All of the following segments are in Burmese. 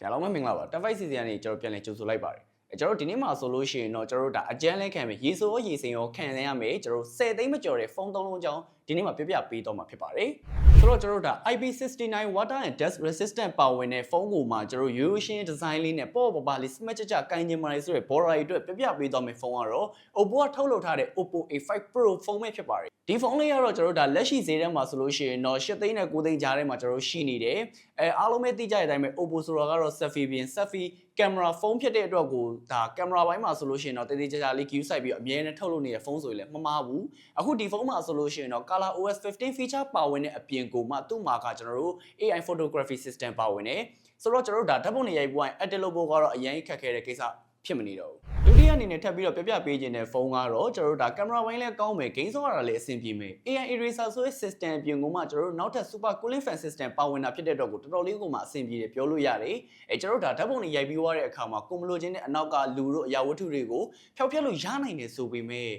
ကဲအားလုံးပဲမင်္ဂလာပါ Tab5 season ကနေကျွန်တော်ပြန်လည်ကြိုဆိုလိုက်ပါတယ်အဲကျွန်တော်ဒီနေ့မှာဆိုလို့ရှိရင်တော့ကျွန်တော်တို့ဒါအကျန်းလဲခံမယ်ရေဆိုရောရေစင်ရောခံရရမယ်ကျွန်တော်10သိန်းမကျော်တဲ့ဖုန်းသုံးလုံးကြောင်းဒီနေ့မှာပြပြပေးတော့မှာဖြစ်ပါတယ် ဆိုတော့ကျွန်တော်တို့ဒါ IP69 water and dust resistant power နဲ့ဖုန်းကိုမှကျွန်တော်ရိုးရိုးရှင်း design လေးနဲ့ပေါ့ပေါ့ပါလေး smart ကြကြကိုင်းကျင်မာလေးဆိုရယ် border အတွက်ပြပြပေးတော့မယ့်ဖုန်းကတော့ Oppo ကထုတ်လုပ်ထားတဲ့ Oppo A5 Pro ဖုန်းပဲဖြစ်ပါတယ်ဒီဖုန်းလေးကတော့ကျွန်တော်တို့ဒါလက်ရှိဈေးထဲမှာဆိုလို့ရှိရင်တော့8သိန်းနဲ့9သိန်းကြားထဲမှာကျွန်တော်တို့ရှိနေတယ်အဲအားလုံးပဲသိကြတဲ့အတိုင်းပဲ Oppo ဆိုတာကတော့ selfie ပြင် selfie ကင်မရာဖုန်းဖြစ်တဲ့အတွက်ကိုဒါကင်မရာဘိုင်းမှာဆိုလို့ရှိရင်တော့တည်တည်ကြကြလေး queue စိုက်ပြီးတော့အမြဲတမ်းထုတ်လုပ်နေတဲ့ဖုန်းဆိုရင်လည်းမမှားဘူးအခုဒီဖုန်းမှာဆိုလို့ရှိရင်တော့ Color OS 15 feature ပါဝင်တဲ့အပြင်ကိုမှသူ့မှာကကျွန်တော်တို့ AI photography system ပါဝင်တယ်ဆိုတော့ကျွန်တော်တို့ဒါဓာတ်ပုံတွေရိုက်ဖို့ edit လုပ်ဖို့ကတော့အရင်ခက်ခဲတဲ့ကိစ္စဖြစ်မနေတော့ဘူးဒုတိယအနေနဲ့ထပ်ပြီးတော့ပြပြပေးခြင်းတဲ့ဖုန်းကတော့ကျွန်တော်တို့ဒါကင်မရာဘိုင်းလည်းကောင်းမယ် gain ဆော့ရတာလည်းအဆင်ပြေမယ် AI eraser ဆိုတဲ့ system အပြင်ကမှကျွန်တော်တို့နောက်ထပ် super cooling fan system ပါဝင်တာဖြစ်တဲ့အတွက်ကိုတော်တော်လေးကိုမှအဆင်ပြေတယ်ပြောလို့ရတယ်အဲကျွန်တော်တို့ဒါဓာတ်ပုံတွေရိုက်ပြီးသွားတဲ့အခါမှာကိုမလိုချင်တဲ့အနောက်ကလူတို့အရာဝတ္ထုတွေကိုဖျောက်ဖျက်လို့ရနိုင်တယ်ဆိုပေမဲ့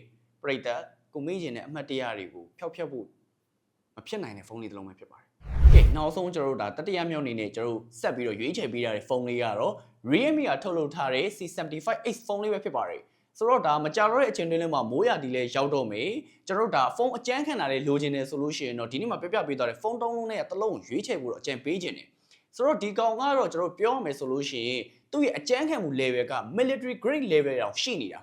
ပြိတ္တကိုမေ့ခြင်းတဲ့အမှတ်တရတွေကိုဖျောက်ဖျက်ဖို့ မဖြစ်နိုင်တဲ့ဖုန်းလေးတစ်လုံးပဲဖြစ်ပါတယ်ကဲနောက်ဆုံးကျွန်တော်တို့ဒါတတိယမြောက်အနေနဲ့ကျွန်တော်တို့ဆက်ပြီးတော့ရွေးချယ်ပေးထားတဲ့ဖုန်းလေးကတော့ Realme ကထုတ်လုပ်ထားတဲ့ C75H ဖုန်းလေးပဲဖြစ်ပါတယ်ဆိုတော့ဒါမကြတော့တဲ့အချိန်တွင်းလေးမှာမိုးရာဒီလေးရောက်တော့မယ်ကျွန်တော်တို့ဒါဖုန်းအကျန်းခံတာလေးလိုချင်တယ်ဆိုလို့ရှိရင်တော့ဒီနေ့မှာပြပြပေးသွားတဲ့ဖုန်းသုံးလုံးနဲ့တစ်လုံးရွေးချယ်ဖို့တော့အကြံပေးခြင်းတယ်ဆိုတော့ဒီကောင်ကတော့ကျွန်တော်တို့ပြောရမယ်ဆိုလို့ရှိရင်သူ့ရဲ့အကျန်းခံမှု level က military grade level တောင်ရှိနေတာ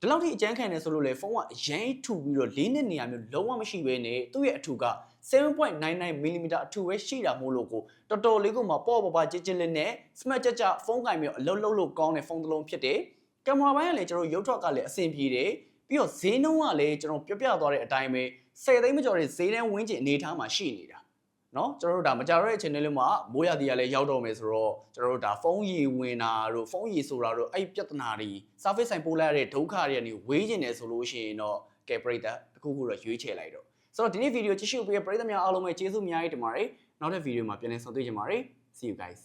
ဒီလောက်ထိအကျန်းခံနေဆိုလို့လေဖုန်းကအရန်ထူပြီးတော့လေးနှစ်နေရာမျိုးလုံးဝမရှိဘဲနဲ့သူ့ရဲ့အထူက7.99 mm အထူပဲရှိတာမို့လို့ကိုတော်တော်လေးကိုမှပေါ့ပေါ့ပါကြစ်ကြစ်လေးနဲ့ smart ကြကြဖုန်းကင်ပြီးတော့အလုံးလုံးလို့ကောင်းတဲ့ဖုန်းတစ်လုံးဖြစ်တယ်ကင်မရာဘိုင်းကလည်းကျွန်တော်ရုပ်ထွက်ကလည်းအဆင်ပြေတယ်ပြီးတော့ဈေးနှုန်းကလည်းကျွန်တော်ပြပြသွားတဲ့အတိုင်းပဲ10သိန်းမကျော်တဲ့ဈေးတန်းဝင်းကျင်အနေထားမှာရှိနေတာ နော်ကျွန်တော်တို့ဒါမကြတော့တဲ့အချိန်လေးမှာမိုးရသည်ကလည်းရောက်တော့မယ်ဆိုတော့ကျွန်တော်တို့ဒါဖုန်းရည်ဝင်တာတို့ဖုန်းရည်ဆိုတာတို့အဲ့ပြဿနာတွေ surface ဆိုင်ပို့လိုက်ရတဲ့ဒုက္ခတွေကနေဝေးကျင်တယ်ဆိုလို့ရှိရင်တော့ကဲပရိသတ်တစ်ခုခုတော့ရွေးချယ်လိုက်တော့ဆိုတော့ဒီနေ့ဗီဒီယိုကြည့်ရှုပေးတဲ့ပရိသတ်များအားလုံးပဲကျေးဇူးအများကြီးတင်ပါတယ်နောက်တဲ့ဗီဒီယိုမှာပြန်လည်ဆုံတွေ့ကြပါမယ် see you guys